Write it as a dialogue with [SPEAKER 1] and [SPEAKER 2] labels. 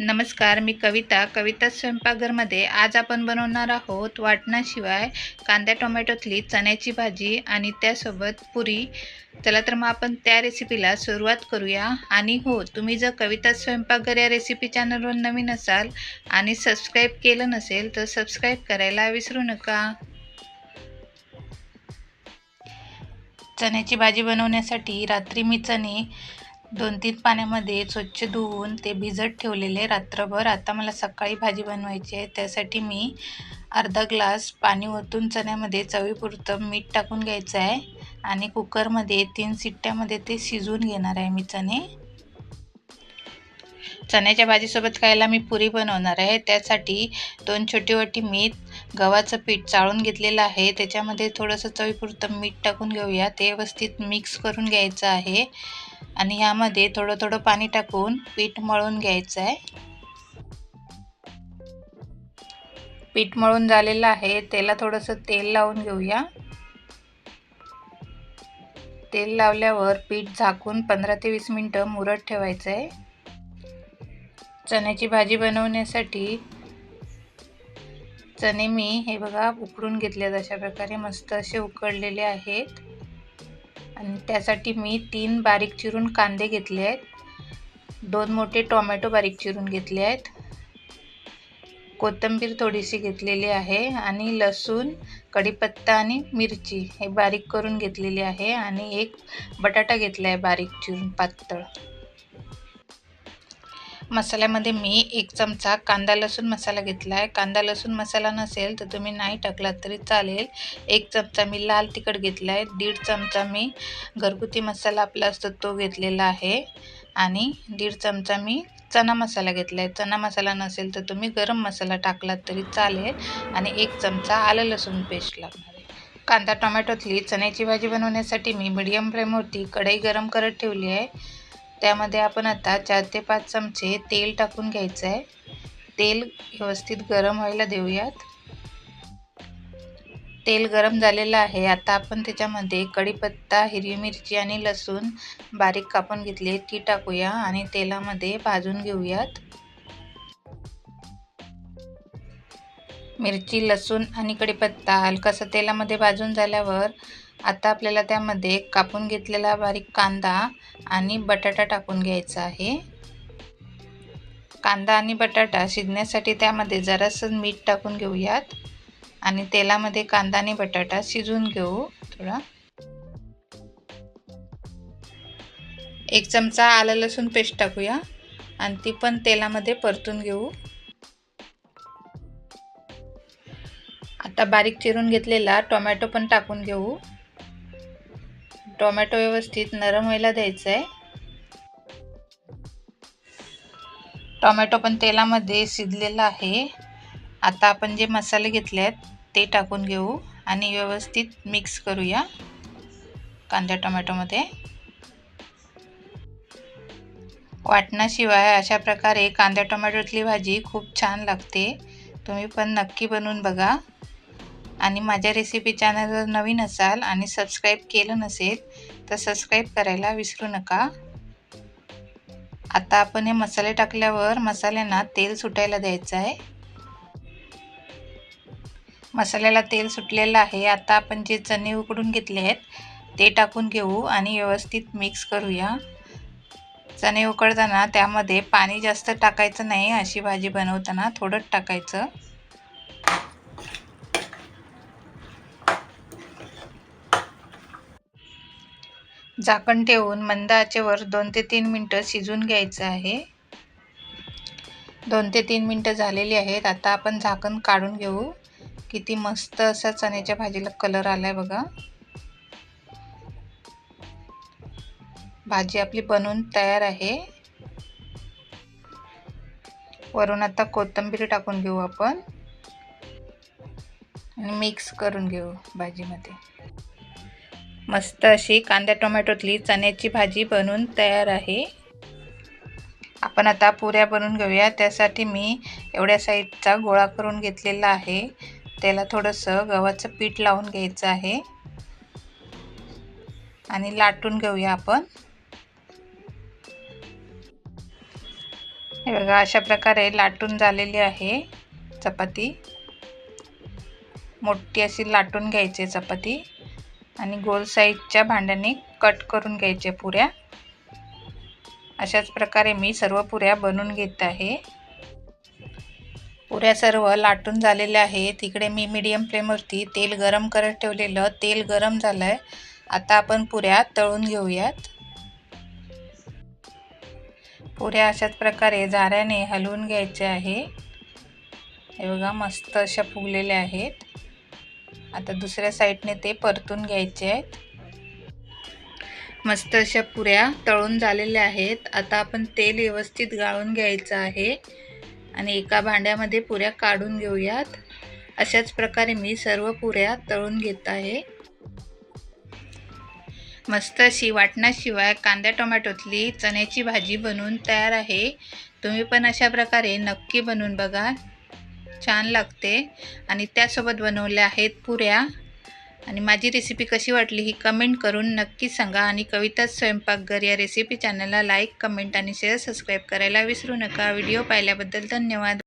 [SPEAKER 1] नमस्कार मी कविता. कविता स्वयंपाकघरमध्ये आज आपण बनवणार आहोत वाटणाशिवाय कांद्या टोमॅटोतली चण्याची भाजी आणि त्यासोबत पुरी. चला तर मग आपण त्या रेसिपीला सुरुवात करूया. आणि हो तुम्ही जर कविता स्वयंपाकघर या रेसिपी चॅनलवर नवीन असाल आणि सबस्क्राईब केलं नसेल तर सबस्क्राईब करायला विसरू नका. चण्याची भाजी बनवण्यासाठी रात्री मी चणे दोन तीन पाण्यामध्ये स्वच्छ धुवून ते भिजत ठेवलेले रात्रभर. आता मला सकाळी भाजी बनवायची आहे. त्यासाठी मी अर्धा ग्लास पाणी ओतून चण्यामध्ये चवीपुरतं मीठ टाकून घ्यायचं आहे. आणि कुकरमध्ये तीन सिट्ट्यामध्ये ते शिजवून घेणार आहे मी चणे. चण्याच्या भाजीसोबत खायला मी पुरी बनवणार आहे. त्यासाठी दोन छोटी वाटी मीठ गव्हाचं पीठ चाळून घेतलेलं आहे. त्याच्यामध्ये थोडंसं चवीपुरतं मीठ टाकून घेऊया. ते व्यवस्थित मिक्स करून घ्यायचं आहे. आणि ह्यामध्ये थोडं थोडं पाणी टाकून पीठ मळून घ्यायचं आहे. पीठ मळून झालेलं आहे. त्याला थोडंसं तेल लावून घेऊया. तेल लावल्यावर पीठ झाकून पंधरा ते वीस मिनटं मुरत ठेवायचं आहे. चण्याची भाजी बनवण्यासाठी चणे मी हे बघा उकडून घेतले अशा प्रकारे मस्त असे उकडलेले आहेत. आणि त्यासाठी मी तीन बारीक चिरून कांदे घेतले आहेत दोन मोठे टोमॅटो बारीक चिरून घेतले आहेत कोथिंबीर थोडीशी घेतलेली आहे आणि लसूण कढीपत्ता आणि मिरची हे बारीक करून घेतलेली आहे. आणि एक बटाटा घेतला आहे बारीक चिरून पातळ. मसाल्यामध्ये मी एक चमचा कांदा लसूण मसाला घेतला आहे कांदा लसूण मसाला नसेल तर तुम्ही नाही टाकलात तरी चालेल. एक चमचा मी लाल तिखट घेतला आहे दीड चमचा मी घरगुती मसाला आपला असतो तो घेतलेला आहे. आणि दीड चमचा मी चना मसाला घेतला आहे चना मसाला नसेल तर तुम्ही गरम मसाला टाकलात तरी चालेल. आणि एक चमचा आलं लसूण पेस्ट लागणार आहे. कांदा टोमॅटोतली चण्याची भाजी बनवण्यासाठी मी मीडियम फ्लेमवरती कढई गरम करत ठेवली आहे. त्यामध्ये आपण आता चार ते पाच चमचे तेल टाकून घ्यायचं आहे तेल व्यवस्थित गरम व्हायला देऊयात. तेल गरम झालेलं आहे. आता आपण त्याच्यामध्ये कढीपत्ता हिरवी मिरची आणि लसूण बारीक कापून घेतली ती टाकूया आणि तेलामध्ये भाजून घेऊयात. मिरची लसूण आणि कढीपत्ता हलकासा तेलामध्ये भाजून झाल्यावर आता आपल्याला त्यामध्ये कापून घेतलेला बारीक कांदा आणि बटाटा टाकून घ्यायचा आहे. कांदा आणि बटाटा शिजण्यासाठी त्यामध्ये जरासं मीठ टाकून घेऊयात. आणि तेलामध्ये कांदा आणि बटाटा शिजवून घेऊ थोडा. एक चमचा आलं लसूण पेस्ट टाकूया आणि ती पण तेलामध्ये परतून घेऊ. आता बारीक चिरून घेतलेला टोमॅटो पण टाकून घेऊ. टोमॅटो व्यवस्थित नरम व्हायला द्यायचं आहे टोमॅटो पण तेलामध्ये शिजलेला आहे. आता आपण जे मसाले घेतले आहेत ते टाकून घेऊ आणि व्यवस्थित मिक्स करूया कांद्या टोमॅटोमध्ये. वाटणाशिवाय अशा प्रकारे कांद्या टोमॅटोतली भाजी खूप छान लागते. तुम्ही पण नक्की बनवून बघा. आणि माझ्या रेसिपी चॅनलवर नवीन असाल आणि सबस्क्राईब केलं नसेल तर सबस्क्राईब करायला विसरू नका. आता आपण हे मसाले टाकल्यावर मसाल्यांना तेल सुटायला द्यायचं आहे. मसाल्याला तेल सुटलेलं आहे. आता आपण जे चणे उकडून घेतले आहेत ते टाकून घेऊ आणि व्यवस्थित मिक्स करूया. चणे उकडताना त्यामध्ये पाणी जास्त टाकायचं नाही अशी भाजी बनवताना थोडंच टाकायचं. झाकण ठेवून मंद आचेवर दोन ते तीन मिनटं शिजून घ्यायचं आहे. दोन ते तीन मिनटं झालेली आहेत. आता आपण झाकण काढून घेऊ. किती मस्त असा चण्याच्या भाजीला कलर आला आहे बघा. भाजी आपली बनवून तयार आहे. वरून आता कोथिंबीर टाकून घेऊ आपण. आणि मिक्स करून घेऊ भाजीमध्ये. मस्त अशी कांद्या टोमॅटोतली चण्याची भाजी बनवून तयार आहे. आपण आता पुऱ्या बनवून घेऊया. त्यासाठी मी एवढ्या साईजचा गोळा करून घेतलेला आहे. त्याला थोडंसं गव्हाचं पीठ लावून घ्यायचं आहे. आणि लाटून घेऊया आपण. हे बघा अशा प्रकारे लाटून झालेली आहे चपाती. मोठी अशी लाटून घ्यायची चपाती. आणि गोल साईजच्या भांड्याने कट करून घ्यायच्या पुऱ्या. अशाच प्रकारे मी सर्व पुऱ्या बनवून घेत आहे. पुऱ्या सर्व लाटून झालेल्या आहेत. इकडे मी मीडियम फ्लेमवरती तेल गरम करत ठेवलेलं तेल गरम झालं आहे आता आपण पुऱ्या तळून घेऊयात. पुऱ्या अशाच प्रकारे झाऱ्याने हलवून घ्यायचे आहे. हे बघा मस्त अशा फुगलेल्या आहेत. आता दुसऱ्या साईडने ते परतून घ्यायचे आहेत. मस्त अशा पुऱ्या तळून झालेल्या आहेत. आता आपण तेल व्यवस्थित गाळून घ्यायचं आहे. आणि एका भांड्यामध्ये पुऱ्या काढून घेऊयात. अशाच प्रकारे मी सर्व पुऱ्या तळून घेत आहे. मस्त अशी वाटणाशिवाय कांद्या टोमॅटोतली चण्याची भाजी बनवून तयार आहे. तुम्ही पण अशा प्रकारे नक्की बनवून बघा. छान लागते. आणि त्यासोबत बनवल्या आहेत पुऱ्या. आणि माझी रेसिपी कशी वाटली ही कमेंट करून नक्की सांगा. आणि कविता स्वयंपाकघर या रेसिपी चॅनलला लाईक कमेंट आणि शेअर सबस्क्राईब करायला विसरू नका. व्हिडिओ पाहिल्याबद्दल धन्यवाद.